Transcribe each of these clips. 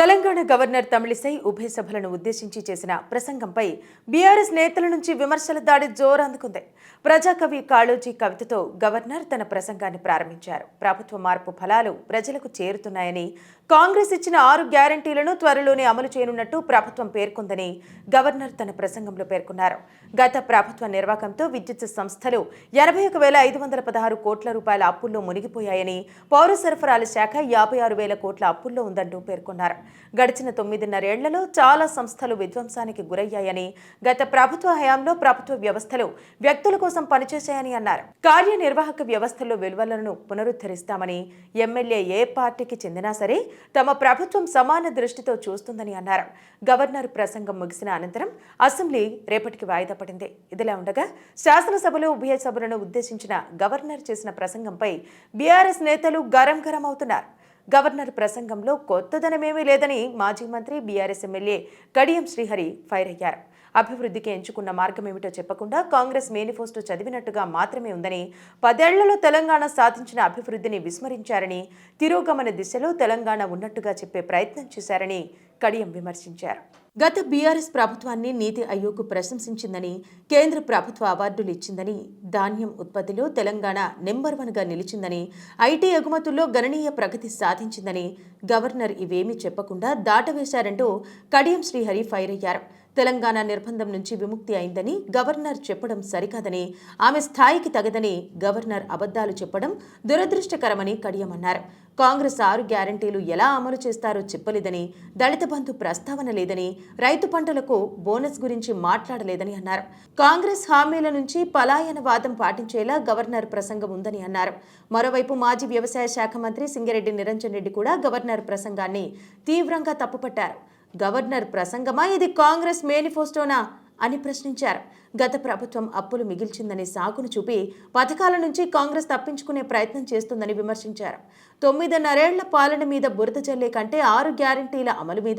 Telangana governor Tamilisai ఉభయ సభలను ఉద్దేశించి చేసిన ప్రసంగంపై బీఆర్ఎస్ నేతల నుంచి విమర్శల దాడి జోరందుకుంది. ప్రజాకవి కాళోజీ కవితతో గవర్నర్ తన ప్రసంగాన్ని ప్రారంభించారు. ప్రభుత్వ మార్పు ఫలాలు ప్రజలకు చేరుతున్నాయని కాంగ్రెస్ ఇచ్చిన ఆరు గ్యారంటీలను త్వరలోనే అమలు చేయనున్నట్టు ప్రభుత్వం పేర్కొందని గవర్నర్ తన ప్రసంగంలో పేర్కొన్నారు. గత ప్రభుత్వ నిర్వాహకంతో విద్యుత్ సంస్థలు ఎనభై ఒక వేల ఐదు వందల పదహారు కోట్ల రూపాయల అప్పుల్లో మునిగిపోయాయని పౌర సరఫరాల శాఖ యాభై ఆరు వేల కోట్ల అప్పుల్లో ఉందంటూ పేర్కొన్నారు. గడిచిన తొమ్మిదిన్నరేళ్ళలో చాలా సంస్థలు విధ్వంసానికి గురయ్యాయని గత ప్రభుత్వ హయాంలో ప్రభుత్వ వ్యవస్థలు వ్యక్తుల కోసం పనిచేశాయని అన్నారు. కార్యనిర్వాహక వ్యవస్థల్లో విలువలను పునరుద్ధరిస్తామని ఎమ్మెల్యే ఏ పార్టీకి చెందినా సరే తమ ప్రభుత్వం సమాన దృష్టితో చూస్తుందని అన్నారు. గవర్నర్ ప్రసంగం ముగిసిన అనంతరం అసెంబ్లీ రేపటికి వాయిదా పడింది. ఇదిలా ఉండగా శాసనసభలో ఉభయ సభలను ఉద్దేశించిన గవర్నర్ చేసిన ప్రసంగంపై బీఆర్ఎస్ నేతలు గరం గరం అవుతున్నారు. గవర్నర్ ప్రసంగంలో కొత్తదనమేమీ లేదని మాజీ మంత్రి BRS MLA Kadiyam Srihari fire అయ్యారు. అభివృద్ధికి ఎంచుకున్న మార్గం ఏమిటో చెప్పకుండా కాంగ్రెస్ మేనిఫెస్టో చదివినట్టుగా మాత్రమే ఉందని పదేళ్ళలో తెలంగాణ సాధించిన అభివృద్ధిని విస్మరించారని తిరోగమన దిశలో తెలంగాణ ఉన్నట్టుగా చెప్పే ప్రయత్నం చేశారని కడియం విమర్శించారు. గత బీఆర్ఎస్ ప్రభుత్వాన్ని నీతి ఆయోగ్ ప్రశంసించిందని కేంద్ర ప్రభుత్వ అవార్డులు ఇచ్చిందని ధాన్యం ఉత్పత్తిలో తెలంగాణ నెంబర్ వన్గా నిలిచిందని ఐటీ ఎగుమతుల్లో గణనీయ ప్రగతి సాధించిందని గవర్నర్ ఇవేమీ చెప్పకుండా దాటవేశారంటూ కడియం శ్రీహరి ఫైర్ అయ్యారు. తెలంగాణ నిర్బంధం నుంచి విముక్తి అయిందని గవర్నర్ చెప్పడం సరికాదని ఆమె స్థాయికి తగదని గవర్నర్ అబద్ధాలు చెప్పడం దురదృష్టకరమని కడియం అన్నారు కాంగ్రెస్ ఆరు గ్యారంటీలు ఎలా అమలు చేస్తారో చెప్పలేదని దళిత బంధు ప్రస్తావన లేదని రైతు పంటలకు బోనస్ గురించి మాట్లాడలేదని అన్నారు. కాంగ్రెస్ హామీల నుంచి పలాయన వాదం పాటించేలా గవర్నర్ ప్రసంగం ఉందని అన్నారు. మరోవైపు మాజీ వ్యవసాయ శాఖ మంత్రి సింగిరెడ్డి నిరంజన్ రెడ్డి కూడా గవర్నర్ ప్రసంగాన్ని తీవ్రంగా తప్పుపట్టారు. గవర్నర్ ప్రసంగమా? ఇది కాంగ్రెస్ మేనిఫెస్టోనా? అని ప్రశ్నించారు. గత ప్రభుత్వం అప్పులు మిగిల్చిందని సాకును చూపి పథకాల నుంచి కాంగ్రెస్ తప్పించుకునే ప్రయత్నం చేస్తుందని విమర్శించారు. తొమ్మిదిన్నరేళ్ళ పాలన మీద బురద చల్లే కంటే ఆరు గ్యారంటీల అమలు మీద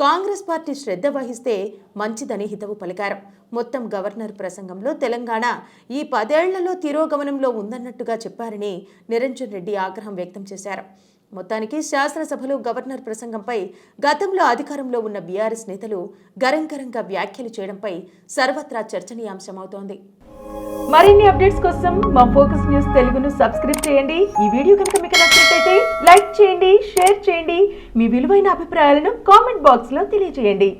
కాంగ్రెస్ పార్టీ శ్రద్ధ వహిస్తే మంచిదని హితవు పలికారు. మొత్తం గవర్నర్ ప్రసంగంలో తెలంగాణ ఈ పదేళ్ళలో తిరోగమనంలో ఉందన్నట్టుగా చెప్పారని నిరంజన్ రెడ్డి ఆగ్రహం వ్యక్తం చేశారు. మొత్తానికి శాసనసభలో గవర్నర్ ప్రసంగంపై గతంలో అధికారంలో ఉన్న బీఆర్ఎస్ నేతలు గరంగరంగా వ్యాఖ్యలు చేయడంపై సర్వత్రా చర్చనీయాంశమవుతోంది. మరిన్ని అప్డేట్స్ కోసం మా ఫోకస్ న్యూస్ తెలుగును సబ్స్క్రైబ్ చేయండి. ఈ వీడియో కనుక మీకు నచ్చినట్లయితే లైక్ చేయండి షేర్ చేయండి. మీ విలువైన అభిప్రాయాలను కామెంట్ బాక్స్లో తెలియజేయండి.